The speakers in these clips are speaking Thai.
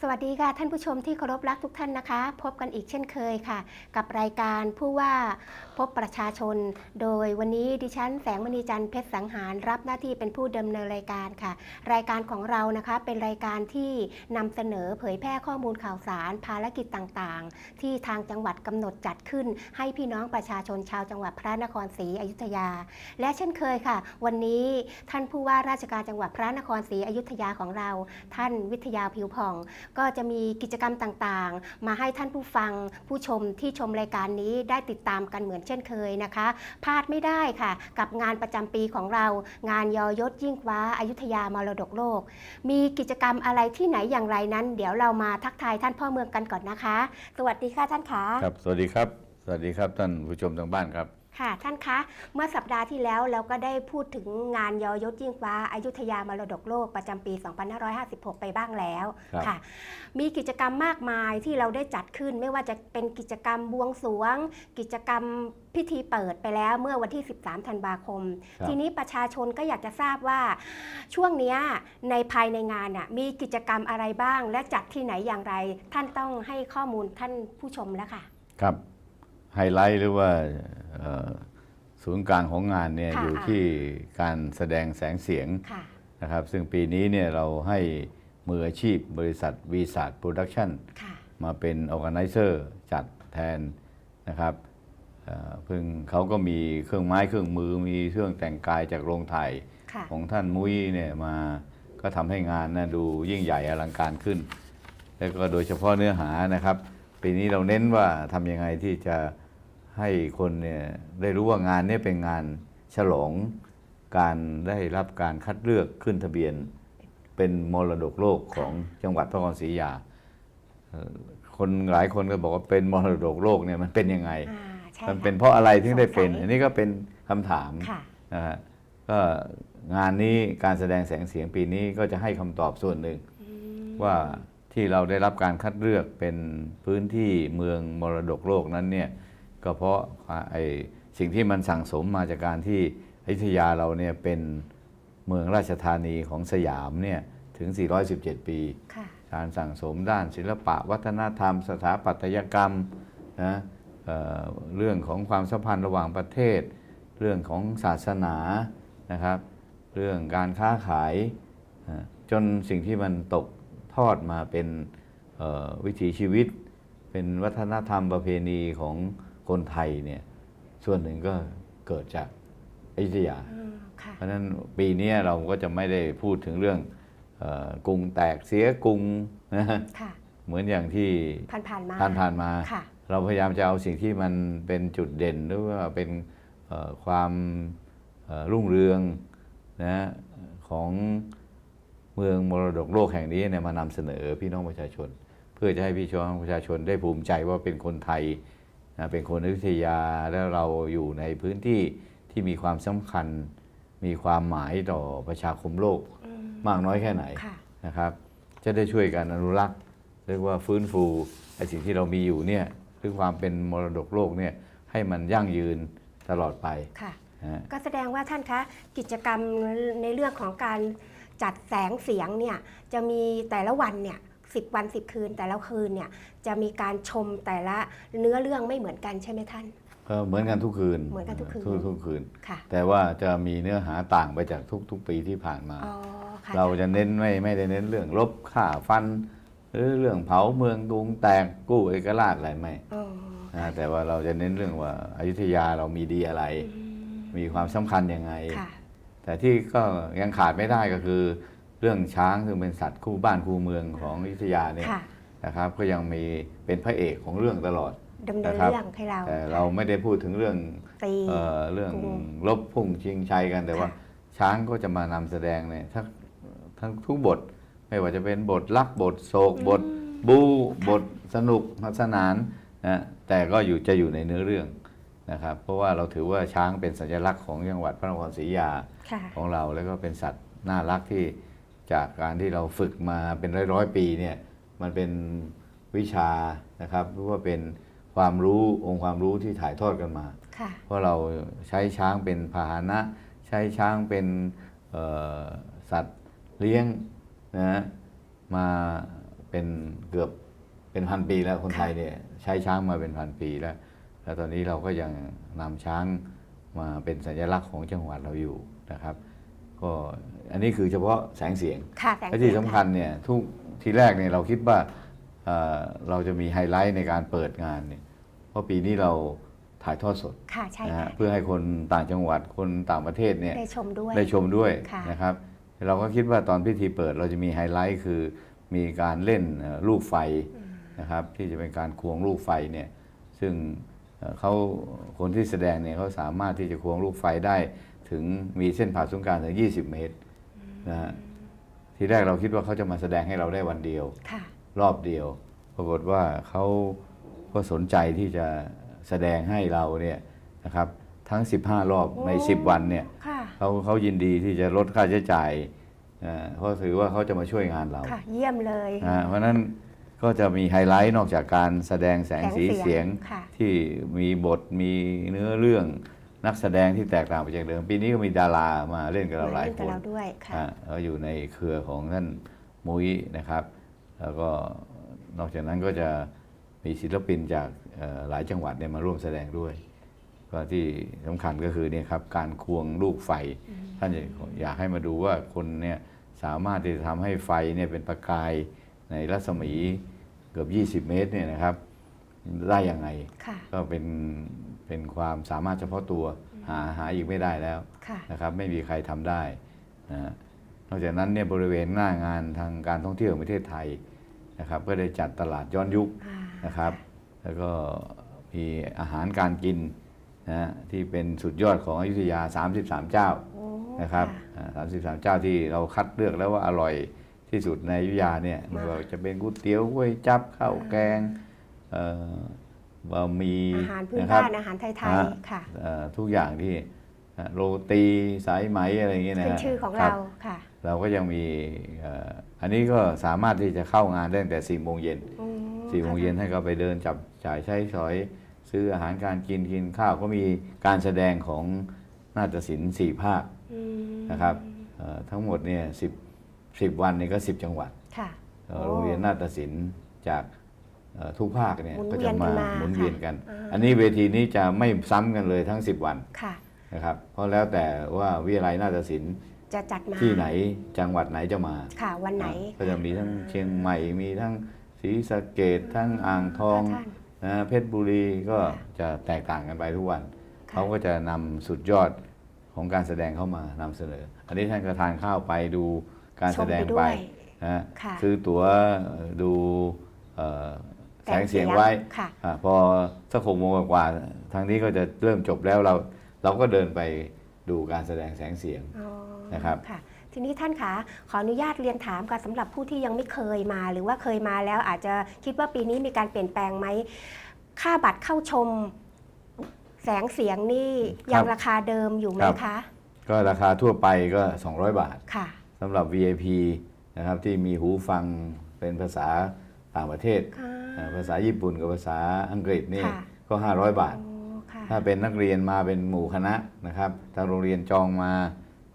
สวัสดีค่ะท่านผู้ชมที่เคารพรักทุกท่านนะคะ พบกันอีกเช่นเคยค่ะ กับรายการผู้ว่าพบประชาชน โดยวันนี้ดิฉันแสงมณีจันทร์เพชรสังหาร รับหน้าที่เป็นผู้ดำเนินรายการค่ะ รายการของเรานะคะเป็นรายการที่นำเสนอเผยแพร่ข้อมูลข่าวสาร ภารกิจต่างๆ ที่ทางจังหวัดกำหนดจัดขึ้น ให้พี่น้องประชาชนชาวจังหวัดพระนครศรีอยุธยา และเช่นเคยค่ะ วันนี้ท่านผู้ว่าราชการจังหวัดพระนครศรีอยุธยาของเรา ท่านวิทยาผิวผ่องก็จะมีกิจกรรมต่างๆ มาให้ท่านผู้ฟังผู้ชมที่ชมรายการนี้ได้ติดตามกันเหมือนเช่นเคยนะคะ พลาดไม่ได้ค่ะ กับงานประจำปีของเรา งานยอยศยิ่งคว้าอายุทยามรดกโลก มีกิจกรรมอะไรที่ไหนอย่างไรนั้น เดี๋ยวเรามาทักทายท่านพ่อเมืองกันก่อนนะคะ สวัสดีค่ะท่านขาครับ สวัสดีครับ สวัสดีครับท่านผู้ชมทางบ้านครับ ค่ะท่านคะเมื่อสัปดาห์ที่แล้วเราก็ได้พูดถึงงานยอยศยิ่งฟ้าอายุทยามรดกโลกประจำปี 2556 ไปบ้างแล้วครับค่ะ มีกิจกรรมมากมายที่เราได้จัดขึ้น ไม่ว่าจะเป็นกิจกรรมบวงสรวง กิจกรรมพิธีเปิดไปแล้วเมื่อวันที่ 13 ธันวาคมครับทีนี้ประชาชนก็อยากจะทราบว่าช่วงเนี้ยในภายในงานน่ะมีกิจกรรมอะไรบ้าง และจัดที่ไหนอย่างไร ท่านต้องให้ข้อมูลท่านผู้ชมแล้วค่ะ ครับ ไฮไลท์หรือว่าเอ่อศูนย์กลางของงานเนี่ยค่ะ อยู่ที่การแสดงแสงเสียงค่ะ นะครับ ซึ่งปีนี้เนี่ยเราให้มืออาชีพบริษัทวีส a โปรดักชั่น ค่ะ มาเป็นออ g a แก z เซอร์จัดแทนนะครับเอ่อเพิ่งเขาก็มีเครื่องไม้เครื่องมือมีเครื่องแต่งกายจากโรงถ่ายค่ะ ของท่านมุ้ยเนี่ยมาก็ทำให้งานนะดูยิ่งใหญ่อลังการขึ้น แล้วก็โดยเฉพาะเนื้อหานะครับ ปีนี้เราเน้นว่าทำยังไงที่จะ ให้คนเนี่ยได้รู้ว่างานนี้เป็นงานฉลองการได้รับการคัดเลือกขึ้นทะเบียน เป็นมรดกโลกของจังหวัดพระนครศรีอยุธยาเอ่อคนหลายคนก็บอกว่าเป็นมรดกโลกเนี่ยมันเป็นยังไงอ่าใช่มันค่ะเป็นเพราะอะไรถึงได้เป็นสงสัยอันนี้ก็เป็นคำถามค่ะนะฮะก็งานนี้การแสดงแสงเสียงปีนี้ก็จะให้คำตอบส่วนหนึ่งว่าที่เราได้รับการคัดเลือกเป็นพื้นที่เมืองมรดกโลกนั้นเนี่ย ก็เพราะไอ้สิ่งที่มันสั่งสมมาจากการที่อยุธยาเราเนี่ยเป็นเมืองราชธานีของสยามเนี่ยถึง 417 ปีค่ะการสั่งสมด้านศิลปะวัฒนธรรม สถาปัตยกรรมนะเอ่อเรื่องของความสัมพันธ์ระหว่างประเทศ เรื่องของศาสนานะครับ เรื่องการค้าขายนะจนสิ่งที่มันตกทอดมาเป็นเอ่อวิถีชีวิต เป็นวัฒนธรรมประเพณีของ คนไทยเนี่ยส่วนหนึ่งก็เกิดจากอยุธยาอืมค่ะเพราะฉะนั้นปีนี้เราก็จะไม่ได้พูดถึงเรื่องเออกรุงแตกเสียกรุงนะค่ะเหมือนอย่างที่ผ่านผ่านๆมาผ่านผ่านๆมาค่ะเราพยายามจะเอาสิ่งที่มันเป็นจุดเด่นหรือว่าเป็นเอ่อความเอ่อรุ่งเรืองนะของเมืองมรดกโลกแห่งนี้เนี่ยมานำเสนอพี่น้องประชาชน เพื่อจะให้พี่น้องประชาชนได้ภูมิใจว่าเป็นคนไทย นะเป็นคนอยุธยาแล้วเราอยู่ในพื้นที่ที่มีความสำคัญ มีความหมายต่อประชาคมโลกอืมมากน้อยแค่ไหนค่ะนะครับ จะได้ช่วยกันอนุรักษ์เรียกว่าฟื้นฟูไอ้สิ่งที่เรามีอยู่เนี่ยคือความเป็นมรดกโลกเนี่ยให้มันยั่งยืนตลอดไปค่ะนะฮะก็แสดงว่าท่านคะกิจกรรมในเรื่องของการจัดแสงเสียงเนี่ยจะมีแต่ละวันเนี่ย สิบวันสิบคืน แต่ละคืนเนี่ยจะมีการชมแต่ละเนื้อเรื่องไม่เหมือนกันใช่ไหมท่านเอ่อเหมือนกันทุกคืนเหมือนกันทุกคืน ทุกคืน ค่ะแต่ว่าจะมีเนื้อหาต่างไปจากทุก ๆ ปีที่ผ่านมา อ๋อค่ะเราจะเน้นไม่ไม่ได้เน้นเรื่องลบฆ่าฟัน หรือเรื่องเผาเมืองกรุงแตกกู้เอกราชอะไรไม่อ๋อนะแต่ว่าเราจะเน้นเรื่องว่าอายุทยาเรามีดีอะไร อืมมีความสำคัญยังไง ค่ะแต่ที่ก็ยังขาดไม่ได้ก็คือเรื่องช้างซึ่งเป็นสัตว์คู่บ้านคู่เมืองของอยุธยาเนี่ยค่ะนะครับ ก็ยังมีเป็นพระเอกของเรื่องตลอด ดำเนินนะครับ เรื่องให้เราแต่เราไม่ได้พูดถึงเรื่องตี เอ่อเรื่องกรุงลบพุ่งชิงชัยกันแต่ว่า ค่ะ ช้างก็จะมานำแสดงเนี่ยทั้งทั้งทุกบท ไม่ว่าจะเป็นบทรักบทโศกบท บูบทสนุกสนานนะแต่ก็อยู่จะอยู่ในเนื้อเรื่องนะครับ เพราะว่าเราถือว่าช้างเป็นสัญลักษณ์ของจังหวัดพระนครศรีอยุธยา ค่ะ ของเราแล้วก็เป็นสัตว์น่ารักที่ จากการที่เราฝึกมาเป็นร้อยร้อยๆปีเนี่ยมันเป็นวิชานะครับหรือว่าเป็นความรู้องค์ความรู้ที่ถ่ายทอดกันมาค่ะเพราะเราใช้ช้างเป็นพาหนะ ใช้ช้างเป็นเอ่อสัตว์เลี้ยงนะฮะมาเเป็นเกือบเป็นพันปีแล้วคนค่ะไทยเนี่ยใช้ช้างมาเป็นพันปีแล้ว แล้วตอนนี้เราก็ยังนำช้างมาเป็นสัญลักษณ์ของจังหวัดเราอยู่นะครับ ก็ อันนี้คือเฉพาะแสงเสียงค่ะแสงและเสีที่ยงสำคัญเนี่ยทุกทีแรกเนี่ยเราคิดว่าเอ่อเราจะมีไฮไลท์ในการเปิดงานเนี่ยเพราะปีนี้เราถ่ายทอดสดค่ะใช่นะฮะค่ะเพื่อให้คนต่างจังหวัดคนต่างประเทศเนี่ย ได้ชมด้วย ได้ชมด้วยค่ะนะครับ เราก็คิดว่าตอนพิธีเปิดเราจะมีไฮไลท์คือมีการเล่นเอ่อลูกไฟนะครับ ที่จะเป็นการควงลูกไฟเนี่ยซึ่งเอ่อเขาคนที่แสดงเนี่ยเขาสามารถที่จะควงลูกไฟได้ถึงมีเส้นผ่าศูนย์กลางถึง 20 เมตร นะฮะทีแรกเราคิดว่าเขาจะมาแสดงให้เราได้วันเดียว ค่ะ รอบเดียว ปรากฏว่าเขาก็สนใจที่จะแสดงให้เราเนี่ยนะครับ ทั้ง 15 รอบใน โอ้ 10 วันเนี่ยค่ะ เขาเขายินดีที่จะลดค่าใช้จ่ายเอ่อเพราะถือว่าเขาจะมาช่วยงานเราค่ะ เยี่ยมเลย นะเพราะฉะนั้นก็จะมีไฮไลท์นอกจากการแสดงแสงสีเสียงค่ะ ที่มีบทมีเนื้อเรื่อง นักแสดงที่แตกต่างไปจากเดิม ปีนี้ก็มีดารามาเล่นกับเราหลายเล่นคกับนเราด้วยค่ะอ่าเราอยู่ในเครือของท่านมุ้ยนะครับ แล้วก็นอกจากนั้นก็จะมีศิลปินจากเอ่อหลายจังหวัดเนี่ยมาร่วมแสดงด้วย ก็ที่สำคัญก็คือเนี่ยครับการควงลูกไฟ ท่านอยากให้มาดูว่าคนเนี่ยสามารถที่จะทำให้ไฟเนี่ยเป็นประกายในรัศมีเกือบ 20 เมตรเนี่ยนะครับ ได้ยังไง ค่ะ ก็เป็นเป็นความสามารถเฉพาะตัวหาหาอีกไม่ได้แล้วค่ะ นะครับ ไม่มีใครทำได้นะฮะนอกจากนั้นเนี่ยบริเวณหน้างานทางการท่องเที่ยวแห่งประเทศไทยนะครับ ก็ได้จัดตลาดย้อนยุค อ่า นะครับ แล้วก็มีอาหารการกินนะฮะที่เป็นสุดยอดของอยุธยา 33 เจ้าโอ้นะครับอ่า33 เจ้าที่เราคัดเลือกแล้วว่าอร่อยที่สุดในอยุธยาเนี่ยไม่ว่าจะเป็นก๋วยเตี๋ยวก๋วยจั๊บข้าวแกงเอ่อ บะหมี่อาหารพื้นนะครับบ้านอาหารไทยฮะๆค่ะเอ่อทุกอย่างที่อะโรตีสายไหมอะไรอย่างเงี้ยนะขึ้นฮะชื่อของคบเราค่ะ เราก็ยังมีเอ่ออันนี้ก็สามารถที่จะเข้างานได้ตั้งแต่4ี่โมงเย็นอืมสี่โมงเย็นให้เขาไปเดินจับจ่ายใช้สอยซื้ออาหารการกินกินข้าวก็มีการแสดงของนาฏศิลป์สี่ภาคอืมนะครับเอ่อทั้งหมดเนี่ยสิบสิบวันนี่ก็สิบจังหวัดค่ะเอ่อโอ้โรงเรียนนาฏศิลป์จากเอ่อ ทุกภาคเนี่ยหมุนก็เวียจะนมากันมาหมุนเวียนกัน ค่ะอ่า อันนี้เวทีนี้จะไม่ซ้ำกันเลยทั้ง 10 วันค่ะ นะครับเพราะแล้วแต่ว่าวิทยาลัยนาฏศิลป์จะจัดมาที่ไหนจังหวัดไหนจะมาค่ะ วันไหน ก็จะมีทั้งเชียงใหม่มีทั้งศรีสะเกดทั้งอ่างทองค่ะท่าน นะเพชรบุรีก็จะแตกต่างกันไปทุกวัน ค่ะ เขาก็จะนำสุดยอดของการแสดงเข้ามานำเสนอ อันนี้ท่านก็ทานข้าวไปดูการแสดงชมไปด้ไปวยนะฮะค่ะ ซื้อตั๋วดูเอ่อแสงเสียง แสงเสียงไว้ค่ะอะพอสักหกโมงกว่าๆทางนี้ก็จะเริ่มจบแล้วเราเราก็เดินไปดูการแสดงแสงเสียงอ๋อนะครับค่ะทีนี้ท่านคะขออนุญาตเรียนถามค่ะสำหรับผู้ที่ยังไม่เคยมา หรือว่าเคยมาแล้วอาจจะคิดว่าปีนี้มีการเปลี่ยนแปลงไหม ค่าบัตรเข้าชม แสงเสียงนี่ยังราคาเดิมอยู่ไหมครับคะก็ราคาทั่วไปก็ 200 บาทค่ะสำหรับ VIP นะครับที่มีหูฟังเป็นภาษา ต่างประเทศค่ะอ่าภาษาญี่ปุ่นกับภาษาอังกฤษนี่ค่ะก็ 500 บาทโอ้ค่ะถ้าเป็นนักเรียนมาเป็นหมู่คณะนะครับทางโรงเรียนจองมา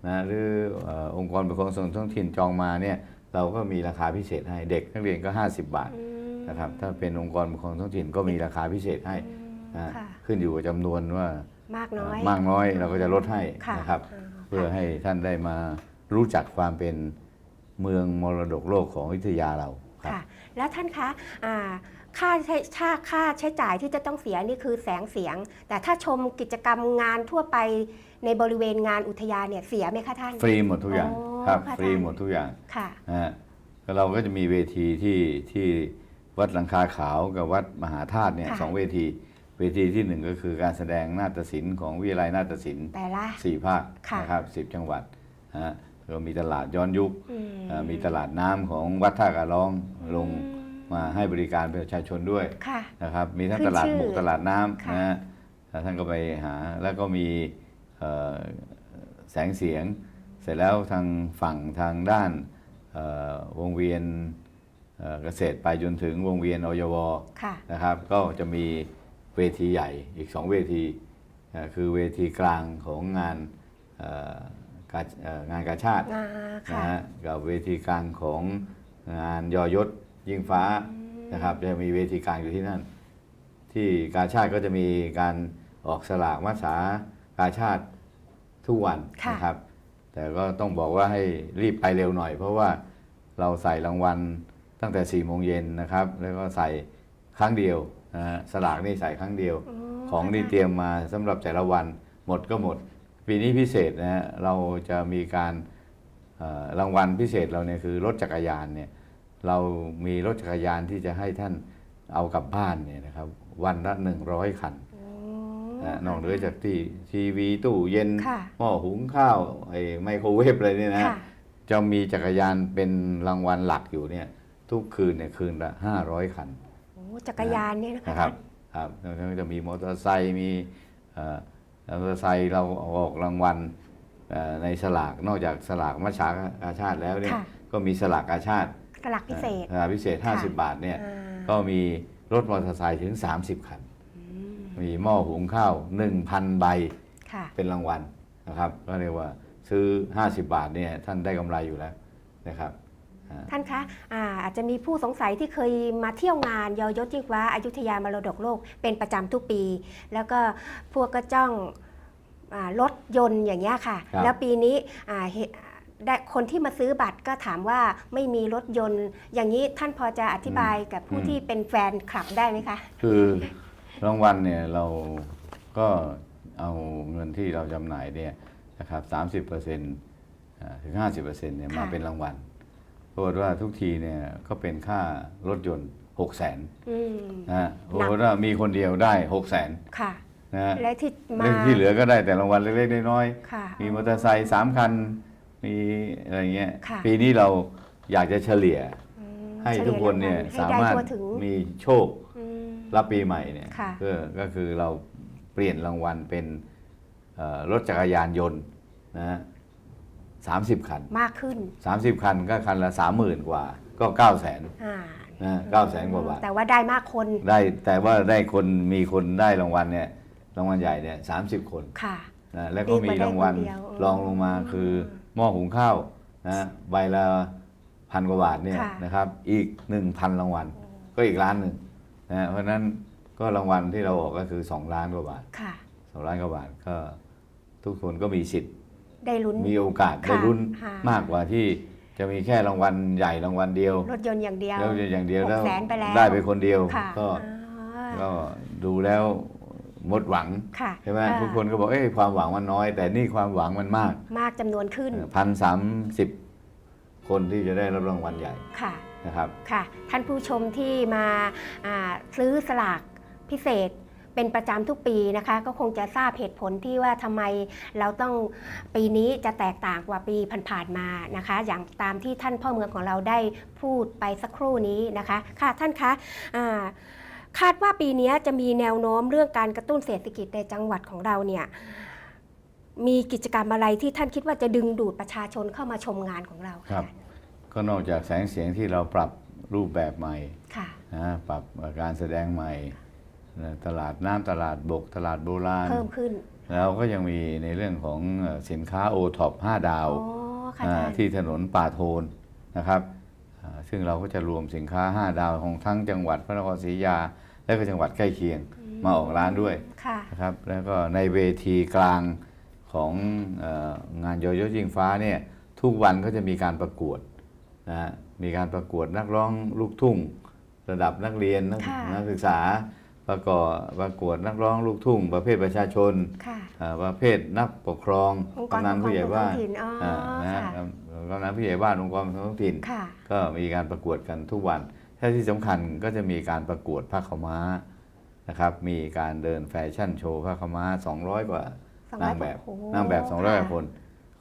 นะหรือเออองค์กรปกครองส่วนท้องถิ่นจองมาเนี่ยเราก็มีราคาพิเศษให้เด็กนักเรียนก็ 50 บาทอืมนะครับถ้าเป็นองค์กรปกครองท้องถิ่นก็มีราคาพิเศษให้นะค่ะขึ้นอยู่กับจำนวนว่ามากน้อยมากน้อยเราก็จะลดให้ค่ะนะครับอ่าเพื่อให้ท่านได้มารู้จักความเป็นเมืองมรดกโลกของอยุธยาเราครับค่ะ แล้วท่านคะอ่าค่าใช้ค่าค่าใช้จ่ายที่จะต้องเสียนี่คือแสงเสียง แต่ถ้าชมกิจกรรมงานทั่วไปในบริเวณงานอุทยานเนี่ยเสียไหมคะท่าน ฟรีหมดทุกอย่างโอ้ครับค่ะฟรีท่านหมดทุกอย่างค่ะนะฮะแล้วเราก็จะมีเวทีที่ที่วัดหลังคาขาวกับวัดมหาธาตุเนี่ยค่ะสองเวทีเวทีที่หนึ่งก็คือการแสดงนาฏศิลป์ของวิทยาลัยนาฏศิลป์แต่ละสี่ภาคค่ะนะครับสิบจังหวัดนะฮะ แล้วก็มีตลาดย้อนยุคอืมเอ่อมีตลาดน้ำของวัดท่ากระร้องลงอืมมาให้บริการประชาชนด้วยค่ะนะครับ มีทั้งขึ้นตลาดชื่อหมูตลาดน้ำค่ะนะฮะแล้วท่านก็ไปหาแล้วก็มีเอ่อแสงเสียง เสร็จแล้วทางฝั่งทางด้านเอ่อวงเวียนเอ่อเกษตรไปจนถึงวงเวียนอยวค่ะนะครับ ก็จะมีเวทีใหญ่อีกสองเวทีเอ่อคือเวทีกลางของงานเอ่อ การเอ่องานกาชาติงานะค่ะฮะกับเวทีกลางของงานยอยศยิงฟ้านะครับจะมีเวทีกลางอยู่ที่นั่น ที่กาชาติก็จะมีการออกสลากมัสากาชาติทุกวันค่ะ นะครับ แต่ก็ต้องบอกว่าให้รีบไปเร็วหน่อย เพราะว่าเราใส่รางวัลตั้งแต่4ี่โมงเย็นนะครับ แล้วก็ใส่ครั้งเดียวนะฮะสลากนี่ใส่ครั้งเดียว ของนี่เตรียมมาสำหรับแต่ละวันหมดก็หมด ปีนี้พิเศษนะฮะเราจะมีการเอ่อรางวัลพิเศษเราเนี่ยคือรถจักรยานเนี่ยเรามีรถจักรยานที่จะให้ท่านเอากลับบ้านเนี่ยนะครับวันละ100คันโอ้นะนอกเหนือจากที่ทีวีตู้เย็นค่ะหม้อหุงข้าวไอ้ไมโครเวฟอะไรเนี่ยนะฮะค่ะจะมีจักรยานเป็นรางวัลหลักอยู่เนี่ยทุกคืนเนี่ยคืนละ500คันโอ้จักรยานเนี่ยนะคะนะครับครับแล้วก็จะมีมอเตอร์ไซค์มีเอ่อ มอเตอร์ไซค์เราออกรางวัลเอ่อในสลากนอกจากสลากมัชชากาชาติแล้วเนี่ยค่ะ ก็มีสลากกาชาติสลักพิเศษ สลากพิเศษ ค่ะ 50 บาทเนี่ยอ่าก็มีรถมอเตอร์ไซค์ถึง 30 คันมีหม้อหุงข้าว 1,000 ใบค่ะ เป็นรางวัลนะครับก็เรียกว่าซื้อ 50 บาทเนี่ยท่านได้กำไรอยู่แล้วนะครับอ่า ท่านคะอาอาจจะมีผู้สงสัยที่เคยมาเที่ยวงานยอยศยิ่งฟ้าอายุทยามรดกโลกเป็นประจำทุกปี แล้วก็พวกก็จ้องอารถยนต์อย่างเงี้ยค่ะ ครับ แล้วปีนี้อ่าเห็นได้คนที่มาซื้อบัตรก็ถามว่าไม่มีรถยนต์ อย่างนี้ท่านพอจะอธิบายกับผู้ที่เป็นแฟนคลับได้ไหมคะ คือรางวัลเนี่ยเราก็เอาเงินที่เราจำหน่ายเนี่ยนะครับสามสิบเปอร์เซ็นต์ถึงห้าสิบเปอร์เซ็นต์เนี่ยมาค่ะ เป็นรางวัลป รากฏว่าทุกทีเนี่ยก็เป็นค่ารถยนต์หกแสนอืมนะฮะปรากฏว่ามีคนเดียวได้หกแสนค่ะนะฮะและที่มาเรื่องที่เหลือก็ได้แต่รางวัลเล็กๆน้อยค่ะ ๆมีมอเตอร์ไซค์สามคันมีอะไรเงี้ยค่ะ ปีนี้เราอยากจะเฉลี่ย อืมให้ทุกคนเนี่ยให้สาได้มารถทั่วถึงมีโชค อืม รับปีใหม่เนี่ยค่ะเพื่อก็คือเราเปลี่ยนรางวัลเป็นเอ่อรถจักรยานยนต์นะฮะ สามสิบคัน มากขึ้นสามสิบคันก็คันละสามหมื่นกว่า ก็เก้าแสนอ่านะเก้าแสนกว่าบาท แต่ว่าได้มากคน ได้แต่ว่าได้คนมีคนได้รางวัลเนี่ยรางวัลใหญ่เนี่ยสามสิบคนค่ะนะแล้วก็มีรางวัลดีกว่าได้คนเดียวรองลงมาคือหม้อหุงข้าวนะใบละพันกว่าบาทเนี่ยค่ะ นะครับ อีกหนึ่งพันรางวัล ก็อีกล้านหนึ่งนะฮะเพราะฉะนั้นก็รางวัลที่เราออกก็คือ 2 ล้านกว่าบาทค่ะ 2 ล้านกว่าบาทก็ทุกคนก็มีสิทธิ์ ได้ลุ้น มีโอกาสค่ะได้ลุ้นค่ะ มากกว่าที่จะมีแค่รางวัลใหญ่รางวัลเดียวรถยนต์อย่างเดียว แล้วอย่างเดียวหกแล้วแสนไปแล้ว ได้ไปคนเดียว ค่ะก็อ่าก็ดูแล้วหมดหวังค่ะใช่ไหมอ่าทุกคนก็บอกเอ้ยความหวังมันน้อย แต่นี่ความหวังมันมากมากจำนวนขึ้นพันสามสิบคนที่จะได้รับรางวัลใหญ่ค่ะ นะครับ ค่ะ ท่านผู้ชมที่มาอ่าซื้อสลากพิเศษ เป็นประจำทุกปีนะคะ ก็คงจะทราบเหตุผลที่ว่าทำไมเราต้องปีนี้จะแตกต่างกว่าปีผ่านๆมานะคะ อย่างตามที่ท่านพ่อเมืองของเราได้พูดไปสักครู่นี้นะคะ ค่ะท่านคะอ่าคาดว่าปีนี้จะมีแนวโน้มเรื่องการกระตุ้นเศรษฐกิจในจังหวัดของเราเนี่ยมีกิจกรรมอะไรที่ท่านคิดว่าจะดึงดูดประชาชนเข้ามาชมงานของเราะครับ ก็นอกจากแสงเสียงที่เราปรับรูปแบบใหม่ค่ะนะปรับการแสดงใหม่นะ ตลาดน้ำตลาดบก ตลาดโบราณ เพิ่มขึ้น แล้วก็ยังมีในเรื่องของเอ่อสินค้าโอท็อป5ดาวอ๋อค่ะอ่าท่านที่ถนนป่าโทนนะครับอ่าซึ่งเราก็จะรวมสินค้า 5 ดาวของทั้งจังหวัดพระนครศรีอยุธยา และก็จังหวัดใกล้เคียงมาออกร้านด้วยค่ะนะครับแล้วก็ในเวทีกลางของเอองานยอยศยิงฟ้าเนี่ยทุกวันก็จะมีการประกวดนะฮะมีการประกวดนักร้องลูกทุ่ง ระดับนักเรียนนักค่ะนักศึกษา ประกอบประกวดนักร้องลูกทุ่ง ประเภทประชาชนค่ะอ่าประเภทนักปกครององค์กรกำนันผู้ใหญ่บ้านปกครองท้องถิ่นอ๋ออ่านะฮะค่ะกำนันผู้ใหญ่บ้านองค์กรท้องถิ่นค่ะก็มีการประกวดกันทุกวันถ้าที่สำคัญก็จะมีการประกวดผ้าขาวม้านะครับ มีการเดินแฟชั่นโชว์ผ้าขาวม้า 200 กว่า200นางแบบโอ้โหนางแบบ200กว่าค่ะคน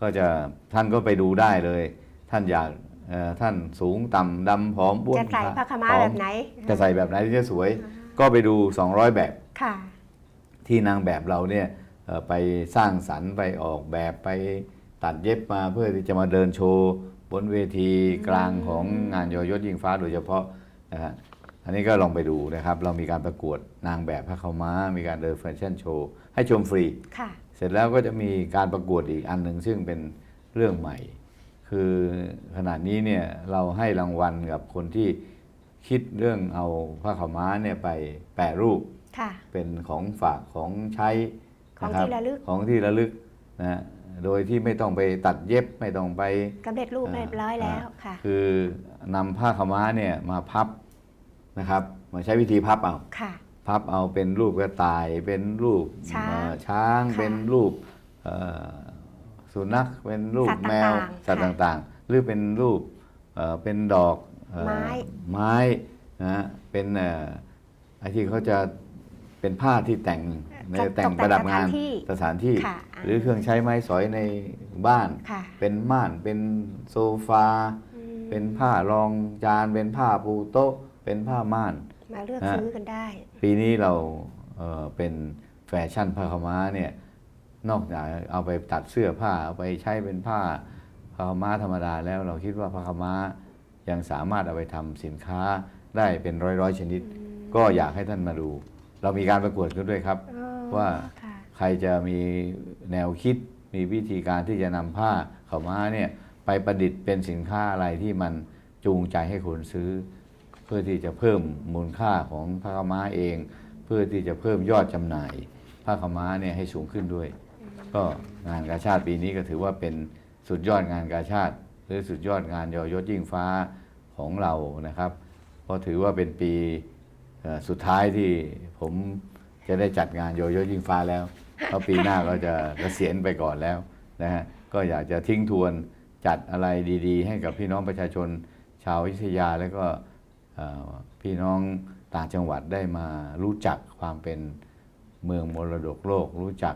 ก็จะท่านก็ไปดูได้เลย ท่านอยากเอ่อท่านสูงต่ำดำผอมอ้วนจะใส่ผ้าขาวม้าผอแบบไหน จะใส่แบบไหนที่จะสวย ก็ไปดู 200 แบบค่ะ ที่นางแบบเราเนี่ยเอ่อไปสร้างสรรค์ไปออกแบบไปตัดเย็บมาเพื่อที่จะมาเดินโชว์ บนเวทีกลางของงานยอยศยิงฟ้าโดยเฉพาะนะฮะอันนี้ก็ลองไปดูนะครับ เรามีการประกวดนางแบบผ้าขาวม้า มีการเดินแฟชั่นโชว์ให้ชมฟรีค่ะเสร็จแล้วก็จะมีการประกวดอีกอันหนึ่งซึ่งเป็นเรื่องใหม่ คือขณะนี้เนี่ยเราให้รางวัลกับคนที่ คิดเรื่องเอาผ้าขาวม้าเนี่ยไปแปรรูปค่ะ เป็นของฝากของใช้ของนคบที่ระลึก ของที่ระลึกนะฮะโดยที่ไม่ต้องไปตัดเย็บไม่ต้องไปสำเร็จรูปอ่าเรียบร้อยแล้วค่ะ คือนำผ้าขาวม้าเนี่ยมาพับนะครับ มาใช้วิธีพับเอาค่ะ พับเอาเป็นรูปกระต่าย เป็นรูปช้างเอ่อช้างค่ะเป็นรูปเอ่อสุนัขเป็นรูปสัตว์แมวต่างๆสัตว์ค่ะต่างๆ หรือเป็นรูปเอ่อเป็นดอกเอ่อ ไม้ ไม้นะฮะเป็นเอ่อไอ้ที่เขาจะเป็นผ้าที่แต่งในจะแต่งตกแต่งประดับงานสถานที่สถานที่ ค่ะหรือเครื่องใช้ไม้สอยในบ้าน ค่ะเป็นม่านเป็นโซฟา อืมเป็นผ้ารองจาน เป็นผ้าปูโต๊ะ เป็นผ้าม่าน มาเลือกนะซื้อกันได้ ปีนี้เราเอ่อเป็นแฟชั่นผ้าขาวม้าเนี่ยนอกจากเอาไปตัดเสื้อผ้าเอาไปใช้เป็นผ้าผ้าขาวม้าธรรมดาแล้วเราคิดว่าผ้าขาวม้า ยังสามารถเอาไปทำสินค้าได้เป็นร้อยร้อยๆชนิด ก็อยากให้ท่านมาดู เรามีการประกวดกันด้วยครับอ๋อว่าค่ะใครจะมีแนวคิดมีวิธีการที่จะนำผ้าขาวม้าเนี่ยไปประดิษฐ์เป็นสินค้าอะไรที่มันจูงใจให้คนซื้อ เพื่อที่จะเพิ่มมูลค่าของผ้าขาวม้าเอง เพื่อที่จะเพิ่มยอดจำหน่ายผ้าขาวม้าเนี่ยให้สูงขึ้นด้วย ก็งานกาชาติปีนี้ก็ถือว่าเป็นสุดยอดงานกาชาติ หรือสุดยอดงานยอยศยิ่งฟ้า ของเรานะครับ เพราะถือว่าเป็นปีสุดท้ายที่ผมจะได้จัดงานโยโย่ยิ่งฟ้าแล้วเพราะปีหน้าก็จะเกษียณไปก่อนแล้วนะฮะก็อยากจะทิ้งทวนจัดอะไรดี ๆ ให้กับพี่น้องประชาชนชาวอยุธยาแล้วก็พี่น้องต่างจังหวัดได้มารู้จักความเป็นเมืองมรดกโลก รู้จัก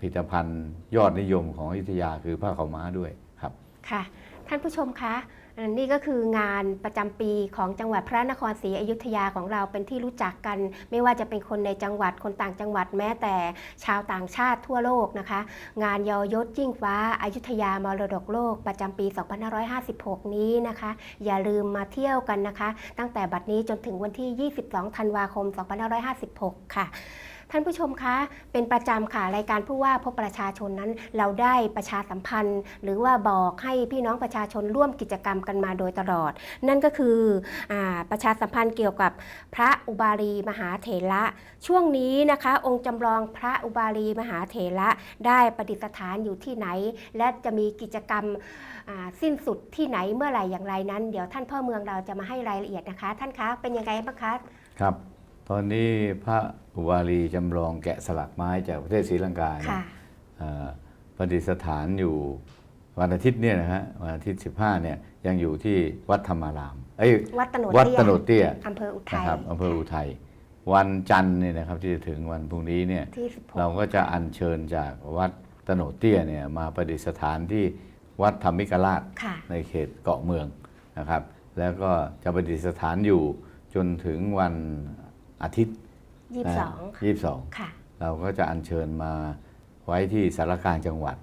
ผลิตภัณฑ์ยอดนิยมของอยุธยาคือผ้าขาวม้าด้วยครับ ค่ะ ท่านผู้ชมคะ นี่ก็คืองานประจำปีของจังหวัดพระนครศรีอยุธยาของเราเป็นที่รู้จักกัน ไม่ว่าจะเป็นคนในจังหวัดคนต่างจังหวัดแม้แต่ชาวต่างชาติทั่วโลกนะคะ งานยอยศยิ่งฟ้าอายุทยามรดกโลก ประจำปี 2556 นี้นะคะ อย่าลืมมาเที่ยวกันนะคะ ตั้งแต่บัดนี้จนถึงวันที่ 22 ธันวาคม 2556 ค่ะ ท่านผู้ชมคะ เป็นประจำค่ะรายการผู้ว่าพบประชาชนนั้น เราได้ประชาสัมพันธ์ หรือว่าบอกให้พี่น้องประชาชนร่วมกิจกรรมกันมาโดยตลอด นั่นก็คืออประชาสัมพันธ์เกี่ยวกับพระอุบาลีมหาเถระ ช่วงนี้นะคะ องค์จำลองพระอุบาลีมหาเถระได้ประดิษฐานอยู่ที่ไหน และจะมีกิจกรรมสิ้นสุดที่ไหนเมื่อไหร่อย่างไรนั้น เดี๋ยวท่านพ่อเมืองเราจะมาให้รายละเอียดนะคะ ท่านคะเป็นยังไงบ้างคะครับ ตอนนี้พระ อุบาลีจำลองแกะสลักไม้จากประเทศศรีลังกาเนี่ยค่ะเอ่อประดิษฐานอยู่วันอาทิตย์เนี่ยนะฮะวันอาทิตย์ 15เนี่ยยังอยู่ที่วัดธรรมารามเอ้ยวัดตโนดวัดเตี้ยตโนดเตี้ยอำเภออุนะทัยครับอำเภออุทัยวันจันทร์เนี่ยนะครับที่จะถึงวันพรุ่งนี้เนี่ยที่เราก็จะอัญเชิญจากวัดตโนดเตี้ยเนี่ยมาประดิษฐานที่วัดธรรมิกราช16ค่ะในเขตเกาะเมืองนะครับ แล้วก็จะประดิษฐานอยู่จนถึงวันอาทิตย์ 22ยี่สิบสองค่ะ เราก็จะอัญเชิญมาไว้ที่สารกลางจังหวัด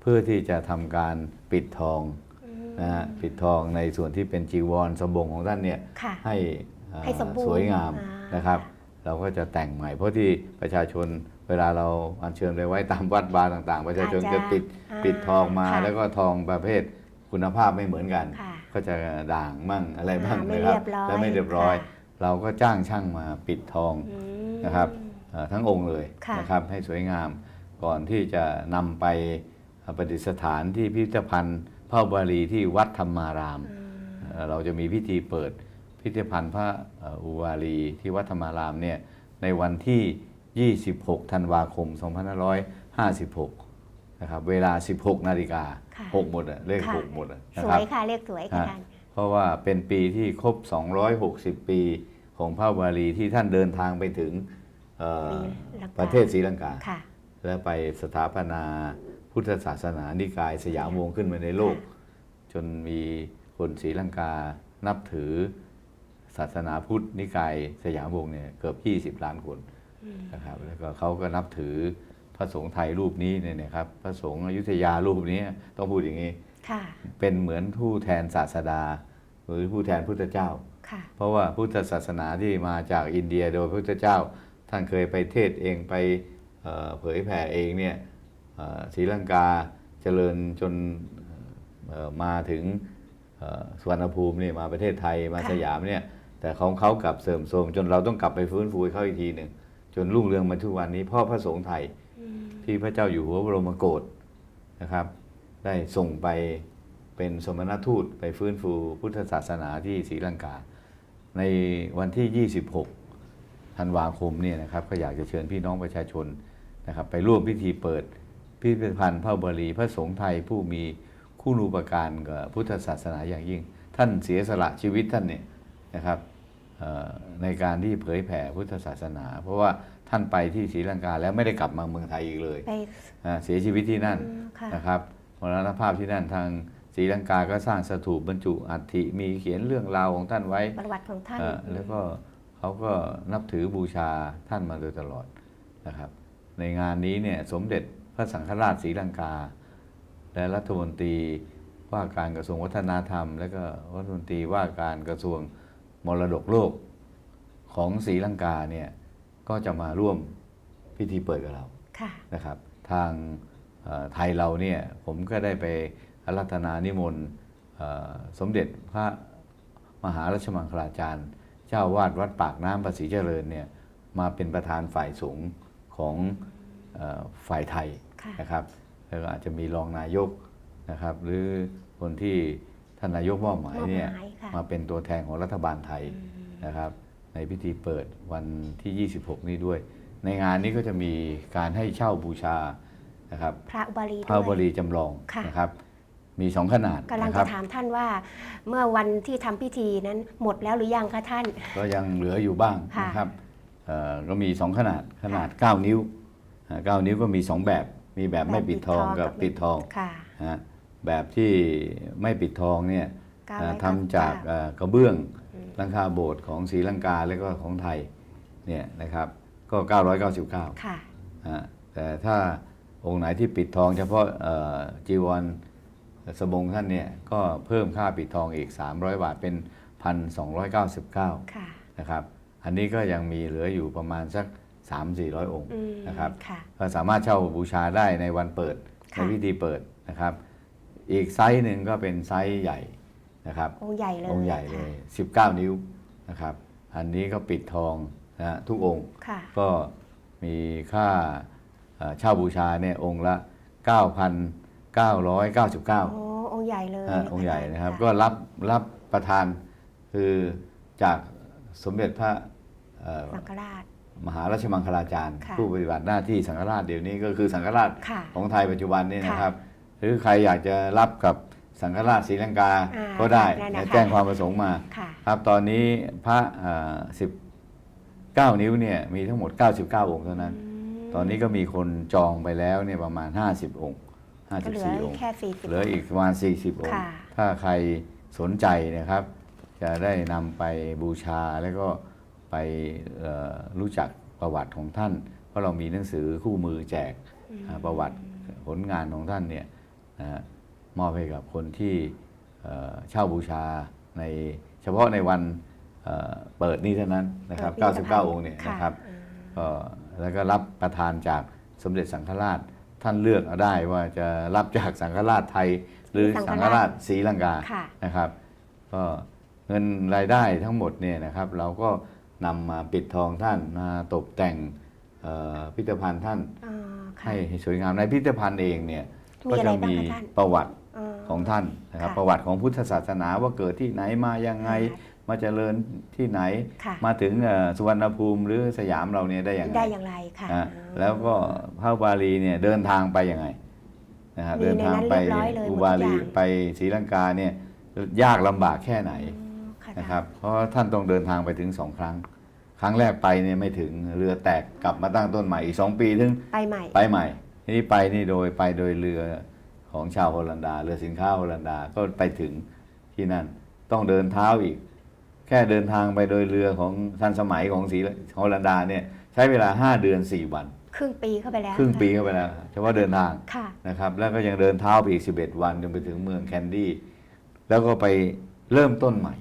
เพื่อที่จะทำการปิดทองนะฮะปิดทองในส่วนที่เป็นจีวรสบงของท่านเนี่ยค่ะให้เอ่อให้สมบูรณ์สวยงามอ่านนะครับ เราก็จะแต่งใหม่ เพราะที่ประชาชนเวลาเราอัญเชิญไปไว้ตามวัดบาร์ต่าง ๆ ประชาชนอาจจะจะปิดอ่าปิดทองมาค่ะแล้วก็ทองประเภทคุณภาพไม่เหมือนกันค่ะก็จะด่างมั่งอะไรบ้างอ่าไม่นะครับเรียบร้อยและไม่เรียบร้อยค่ะเราก็จ้างช่างมาปิดทองอืม นะครับเอ่อทั้งองค์เลยค่ะนะครับให้สวยงามก่อนที่จะนำไปประดิษฐานที่พิพิธภัณฑ์พระอุบาลีที่วัดธรรมารามอืมเอ่อเราจะมีพิธีเปิดพิพิธภัณฑ์พระเอ่ออุบาลีที่วัดธรรมารามเนี่ยในวันที่ 26 ธันวาคม 2556 นะครับ เวลา 16 นาฬิกาค่ะ6หมดอะเลขค่ะ6หมดอะนะสควรับยค่ะเรียกสวยค่ะฮะท่านเพราะว่าเป็นปีที่ครบ 260 ปี ของพระวารีที่ท่านเดินทางไปถึงเอ่อศรีลังกาประเทศศรีลังกาค่ะและไปสถาปนาพุทธศาสนานิกายสยามวงศ์ขึ้นมาในโลก จนมีคนศรีลังกานับถือศาสนาพุทธนิกายสยามวงศ์เนี่ยเกือบ 20 ล้านคนนะครับแล้วก็เขาก็นับถือพระสงฆ์ไทยรูปนี้เนี่ยนะครับพระสงฆ์อยุธยารูปนี้ต้องพูดอย่างนี้ค่ะเป็นเหมือนผู้แทนศาสดา หรือผู้แทนพุทธเจ้าค่ะเพราะว่าพุทธศาสนาที่มาจากอินเดียโดยพระพุทธเจ้า ท่านเคยไปเทศน์เองไปเอ่อเผยแผ่เองเนี่ยเอ่อศรีลังกาเจริญจนเอ่อมาถึงเอ่อสุวรรณภูมินี่มาประเทศไทยมาค่ะสยามเนี่ยแต่ของเขากลับเสริมโทรมจนเราต้องกลับไปฟื้นฟูให้เขาอีกทีหนึ่งจนรุ่งเรืองมาทุกวันนี้เพ่อพระสงฆ์ไทยอืมที่พระเจ้าอยู่หัวบรมโกศนะครับ ได้ส่งไป เป็นสมณทูตไปฟื้นฟูพุทธศาสนาที่ศรีลังกา ในวันที่ 26ธันวาคมเนี่ยนะครับก็อยากจะเชิญพี่น้องประชาชนนะครับไปร่วมพิธีเปิดพิพิธภัณฑ์พระบรีพระสงฆ์ไทยผู้มีคุณูปการกับพุทธศาสนาอย่างยิ่ง ท่านเสียสละชีวิตท่านเนี่ยนะครับเอ่อในการที่เผยแผ่พุทธศาสนา เพราะว่าท่านไปที่ศรีลังกาแล้วไม่ได้กลับมาเมืองไทยอีกเลยไปอ่าเสียชีวิตที่นั่นอืมค่ะนะครับมรณภาพที่นั่นทาง ศรีลังกาก็สร้างสถูปบรรจุอัฐิมีเขียนเรื่องราวของท่านไว้ประวัติของท่านเอ่อแล้วก็เขาก็นับถือบูชาท่านมาโดยตลอดนะครับ ในงานนี้เนี่ยสมเด็จพระสังฆราชศรีลังกา และรัฐมนตรีว่าการกระทรวงวัฒนธรรม และก็รัฐมนตรีว่าการกระทรวงมรดกโลกของศรีลังกาเนี่ยก็จะมาร่วมพิธีเปิดกับเราค่ะนะครับ ทางเอ่อไทยเราเนี่ยผมก็ได้ไป อารัธนานิมนต์เอ่อสมเด็จพระมหาราชมังคลาจารย์ เจ้าวาดวัดปากน้ำภาษีเจริญเนี่ยมาเป็นประธานฝ่ายสงฆ์ของเออฝ่ายไทยค่ะนะครับแล้วก็อาจจะมีรองนายกนะครับ หรือคนที่ท่านนายกมอบหมายเนี่ยมอบหมายค่ะมาเป็นตัวแทนของรัฐบาลไทยนะครับในพิธีเปิดวันที่ 26 นี้ด้วย ในงานนี้ก็จะมีการให้เช่าบูชานะครับพระอุบาลีพระด้วยบรีจำลองค่ะนะครับ มีสองขนาดกำลังนะคจะรับถามท่านว่า เมื่อวันที่ทำพิธีนั้นหมดแล้วหรือยังคะท่าน ก็ยังเหลืออยู่บ้างค่ะนะครับเอ่อก็มีสองขนาดขนาด 9 นิ้วอ่า9นิ้วก็มี2แบบ มีแบบไม่ปิดทองกับปิดทองค่ะนะฮะแบบที่ไม่ปิดทองเนี่ยเก้าเอ่อร้อยทำจากเก้สิบเเอ่อกระเบื้องหลังคาโบสถ์ของศรีลังกาและก็ของไทยเนี่ยนะครับก็ 999ค่ะฮะแต่ถ้าองค์ไหนที่ปิดทองเฉพาะเอ่อจีวร สบงท่านเนี่ยก็เพิ่มค่าปิดทองอีก 300 บาทเป็น 1,299ค่ะนะครับอันนี้ก็ยังมีเหลืออยู่ประมาณสัก 3-400 องค์อืมนะครับค่ะก็สามารถเช่าบูชาได้ในวันเปิดในค่ะพิธีเปิดนะครับ อีกไซส์หนึ่งก็เป็นไซส์ใหญ่นะครับองค์ใหญ่เลยองค์ใหญ่เลค่ะย19 นิ้วนะครับอันนี้ก็ปิดทองนะฮะทุกองค์ค่ะก็มีค่าเอ่อเช่าบูชาเนี่ยองค์ละ9,999 โอ้องค์ใหญ่เลยอ่าองค์ใหญ่นะครับค่ะก็รับรับประทานคือจากสมเด็จพระเอ่อสังฆราช มหาราชมังคลาจารย์ ค่ะผู้ปฏิบัติหน้าที่สังฆราชเดี๋ยวนี้ก็คือสังฆราชค่ะของไทยปัจจุบันนี่ค่ะนะครับ หรือใครอยากจะรับกับสังฆราชศรีลังกาอ่าก็ได้นั่นนะคะ แจ้งความประสงค์มา ค่ะ ครับตอนนี้พระสิบเก้านิ้วเนี่ยมีทั้งหมด 99 องค์เท่านั้น ตอนนี้ก็มีคนจองไปแล้วเนี่ยประมาณ 50 องค์ ก็เหลือ54องค์แค่สี่สิบ เหลืออีกประมาณ 40 องค์ ค่ะ ถ้าใครสนใจนะครับ จะได้นำไปบูชาแล้วก็ไปเอ่อรู้จักประวัติของท่าน เพราะเรามีหนังสือคู่มือแจกอ่าประวัติผลงานของท่านเนี่ยนะฮะมอบให้กับคนที่เอ่อเช่าบูชาในเฉพาะในวันเอ่อเปิดนี้เท่านั้นนะครับเปิดพิพิธภัณฑ์99 องค์เนี่ยค่ะนะครับอืมก็แล้วก็รับประทานจากสมเด็จสังฆราช ท่านเลือกเอาได้ว่าจะรับจากสังฆราชไทย หรือสังฆราชศรีลังกาค่ะ นะครับ ก็เงินรายได้ทั้งหมดเนี่ยนะครับ เราก็นำมาปิดทองท่านมาตกแต่งเอ่อพิพิธภัณฑ์ท่านอ่าค่ะให้สวยงามในพิพิธภัณฑ์เองเนี่ยมีก็อะไรจะบ้างมีคะท่านประวัติอ่าของท่านนะครับค่ะประวัติของพุทธศาสนาว่าเกิดที่ไหนมายังไงค่ะ มาเจริญที่ไหน ค่ะ มาถึงเอ่อสุวรรณภูมิหรือสยามเราเนี่ยได้อย่างไรได้อย่างไรค่ะนะอ่าแล้วก็พระอุบาลีเนี่ยเดินทางไปยังไงนะฮะมีเดินทางไปในนั้นเรียบร้อยเลยหมดทุกอุบาลีอย่างไปศรีลังกาเนี่ยยากลำบากแค่ไหน อืมค่ะนะครับเพราะท่านต้องเดินทางไปถึงสองครั้ง ครั้งแรกไปเนี่ยไม่ถึงเรือแตกกลับมาตั้งต้นใหม่อีกสองปีถึงไปใหม่ ไปใหม่ทีนี้ไปนี่โดยไปโดยเรือของชาวโฮลันดา เรือสินค้าโฮลันดาก็ไปถึงที่นั่นต้องเดินเท้าอีก แค่เดินทางไปโดยเรือของทันสมัยของศรีโฮลันดาเนี่ยใช้เวลา 5 เดือน 4 วัน ครึ่งปีเข้าไปแล้วครึ่งปีค่ะเข้าไปแล้วเฉพาะเดินทางค่ะนะครับแล้วก็ยังเดินเท้าไปอีก 11 วันจนไปถึงเมืองแคนดี้แล้วก็ไปเริ่มต้นใหม่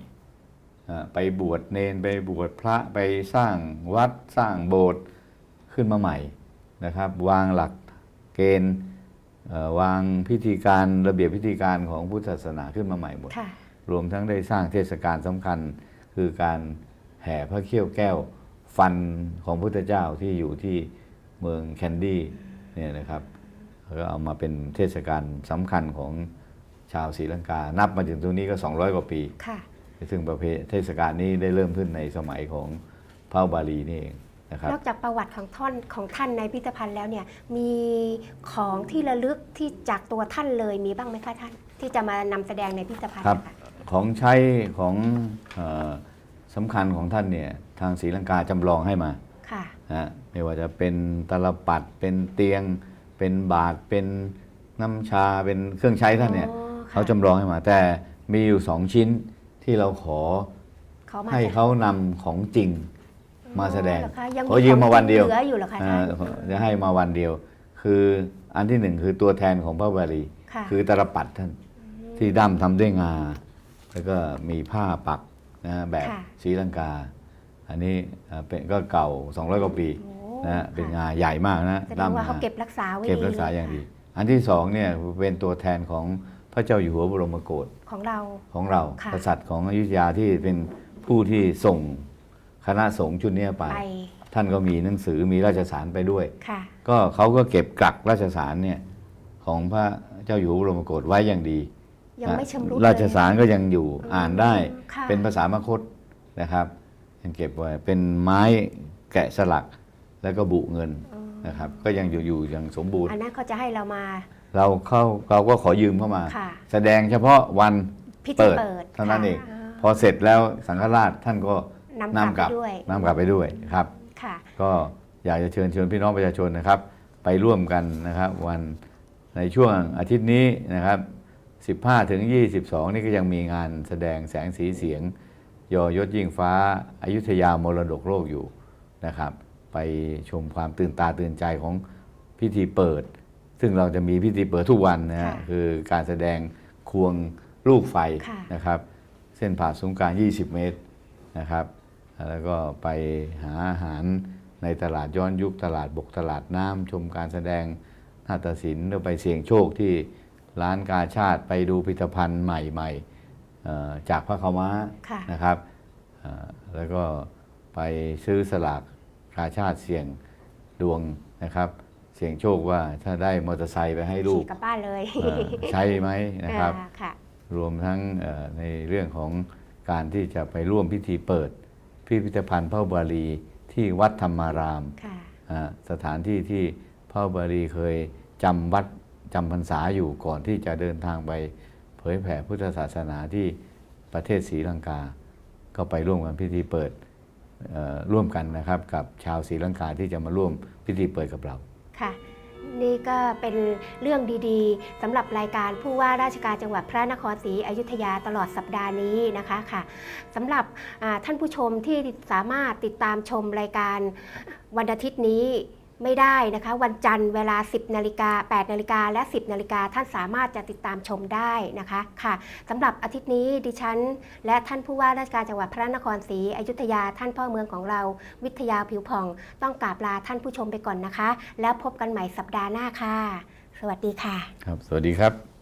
อ่าไปบวชเนนไปบวชพระไปสร้างวัดสร้างโบสถ์ขึ้นมาใหม่นะครับ วางหลักเกณฑ์เอ่อวางพิธีการระเบียบพิธีการของพุทธศาสนาขึ้นมาใหม่หมดค่ะรวมทั้งได้สร้างเทศกาลสำคัญ คือการแห่พระเขี้ยวแก้วฟันของพุทธเจ้าที่อยู่ที่เมืองแคนดี้เนี่ยนะครับแล้วก็เอามาเป็นเทศกาลสำคัญของชาวศรีลังกา นับมาถึงตรงนี้ก็ 200 กว่าปีค่ะซึ่งประเพณีเทศกาลนี้ได้เริ่มขึ้นในสมัยของพระบาลีนี่เองนะครับนอกจากประวัติของท่านของท่านในพิพิธภัณฑ์แล้วเนี่ยมีของที่ระลึกที่จากตัวท่านเลยมีบ้างไหมคะท่าน ที่จะมานำแสดงในพิพิธภัณฑ์ครับนะคะของใช้ของเออ สำคัญของท่านเนี่ยทางศรีลังกาจำลองให้มาค่ะนะฮะไม่ว่าจะเป็นตลปัดเป็นเตียง เป็นบาทเป็นน้ำชาเป็นเครื่องใช้ท่านเนี่ยอ๋อค่ะเขาจำลองให้มา แต่มีอยู่สองชิ้นที่เราขอเขามาให้จากเขานำของจริงมาแสดงอ๋อเหรอคะยังขอยืมมาวันเดียวเหลืออยู่เหรอคะท่านอ่าจะให้มาวันเดียว คืออันที่หนึ่งคือตัวแทนของพระบาลีค่ะคือตลปัดท่านที่ด้ามทำด้วยงา แล้วก็มีผ้าปัก นะฮะแบบค่ะศรีลังกา อันนี้อ่าเป็นก็เก่า 200 กว่าปีโอ้นะฮะเป็นค่ะงาใหญ่มากนะแสดด้างมว่าเขางาเก็บรักษาไว้เก็บรักษาลอย่างดีค่ะอันที่สองเนี่ยเป็นตัวแทนของพระเจ้าอยู่หัวบรมโกศ ของเรา ของเราค่ะ กษัตริย์ของอยุธยาที่เป็นผู้ที่ส่งคณะสงฆ์ชุดเนี้ยไป ไปท่านก็มีหนังสือมีราชสารไปด้วย ค่ะ ก็เขาก็เก็บกลักราชสารเนี่ยของพระเจ้าอยู่หัวบรมโกศไว้อย่างดี ยังไม่ชำรุดราชเลยสารก็ยังอยู่อืมอ่านได้ค่ะเป็นภาษามคตนะครับยังเก็บไว้เป็นไม้แกะสลักแล้วก็บุเงินอืมนะครับก็ยังอยู่อยู่อย่างสมบูรณ์ อันนั้นเขาจะให้เรามา เราเข้าเราก็ขอยืมเข้ามาค่ะแสดงเฉพาะวันพิธีเปิดเปิดเท่านั้นค่ะเองพอเสร็จแล้วสังฆราชท่านก็นำกลับนำกลับไปด้วยนำกลับไปด้วยครับค่ะก็อยากจะเชิญชวนพี่น้องประชาชนนะครับ ไปร่วมกันนะครับ วันในช่วงอาทิตย์นี้นะครับ 15 ถึง 22 นี่ก็ยังมีงานแสดงแสงสีเสียง ยอยศยิ่งฟ้าอายุทยามรดกโลกอยู่นะครับ ไปชมความตื่นตาตื่นใจของพิธีเปิด ซึ่งเราจะมีพิธีเปิดทุกวันนะฮะค่ะคือการแสดงควงลูกไฟค่ะนะครับ เส้นผ่าศูนย์กลาง 20 เมตรนะครับ แล้วก็ไปหาอาหารในตลาดย้อนยุคตลาดบกตลาดน้ำชมการแสดงนาฏศิลป์แล้วไปเสี่ยงโชคที่ ร้านกาชาติไปดูพิพิธภัณฑ์ใหม่ๆเอ่อจากพระขาวม้าค่ะนะครับเอ่อแล้วก็ไปซื้อสลากกาชาติเสี่ยงดวงนะครับ เสี่ยงโชคว่าถ้าได้มอเตอร์ไซค์ไปให้ลูขี่กกลับบ้านเลยเอ่อใช้ไหมนะครับอ่าค่ะรวมทั้งเอ่อในเรื่องของการที่จะไปร่วมพิธีเปิด พิพิธภัณฑ์พระบาลีที่วัดธรรมารามค่ะอ่าสถานที่ที่พระบาลีเคยจำวัด จำพรรษาอยู่ก่อนที่จะเดินทางไปเผยแผ่พุทธศาสนาที่ประเทศศรีลังกา ก็ไปร่วมกันพิธีเปิดร่วมกันนะครับกับชาวศรีลังกาที่จะมาร่วมพิธีเปิดกับเราค่ะนี่ก็เป็นเรื่องดีๆสำหรับรายการผู้ว่าราชการจังหวัดพระนครศรีอยุธยาตลอดสัปดาห์นี้นะคะค่ะสำหรับท่านผู้ชมที่สามารถติดตามชมรายการวันอาทิตย์นี้ ไม่ได้นะคะ วันจันทร์เวลา 10นาฬิกา8นาฬิกาและ 10นาฬิกาท่านสามารถจะติดตามชมได้นะคะค่ะสำหรับอาทิตย์นี้ดิฉัน และท่านผู้ว่าราชการจังหวัดพระนครศรีอยุธยาท่านพ่อเมืองของเรา วิทยาผิวผ่อง ต้องกราบลาท่านผู้ชมไปก่อนนะคะ แล้วพบกันใหม่สัปดาห์หน้าค่ะ สวัสดีค่ะ ครับ สวัสดีครับ